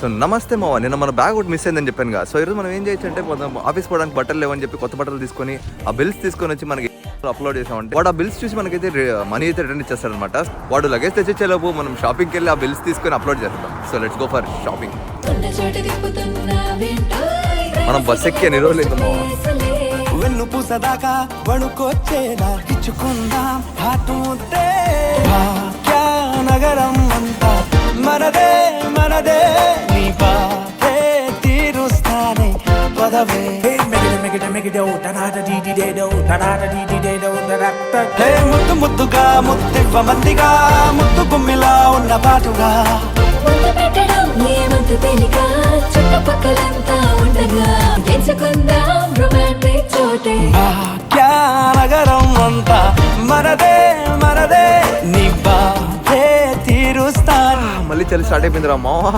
So నమస్తే మావా నిన్న మన బ్యాగ్ ఒకటి మిస్ అయిందని చెప్పాను కదా. సో ఈరోజు మనం ఏం చేయొచ్చు అంటే మనం ఆఫీస్ పోవడానికి బట్టలు లేవని చెప్పి కొత్త బట్టలు తీసుకొని ఆ బిల్స్ తీసుకొని వచ్చి మనకి అప్లోడ్ చేసామంటే వాడు ఆ బిల్స్ చూసి మనకైతే మనీ అయితే రిటర్న్ ఇచ్చేస్తారనమాట వాడు లగేజ్ తెచ్చేలోపు మనం షాపింగ్కి వెళ్ళి ఆ బిల్స్ తీసుకొని అప్లోడ్ చేస్తాం. So let's go for shopping మనం బస్ ఎక్కి ఎన్ని రోజులు అయింది మావా? వెన్ను పూసదాకా వణుకొచ్చేలా ఇచ్చుకుందాం. హాటు నగరం అంతా మనదే మనదే. పదవే హే ముద్దు ముద్దుగా ముద్దివ్వ మందిగా ముద్దు గుమ్మిలా ఉన్న పాటుగా ముద్దు పెట్టడం ఏమంత తేలిక చుట్టుపక్కలంతా ఉండగా రొమాంటిక్ చోటే. నగరం అంతా మనదే మనదే నీ బాధే తీరుస్తాను. మళ్ళీ చలి స్టార్ట్ అయిపోయింది రా మావా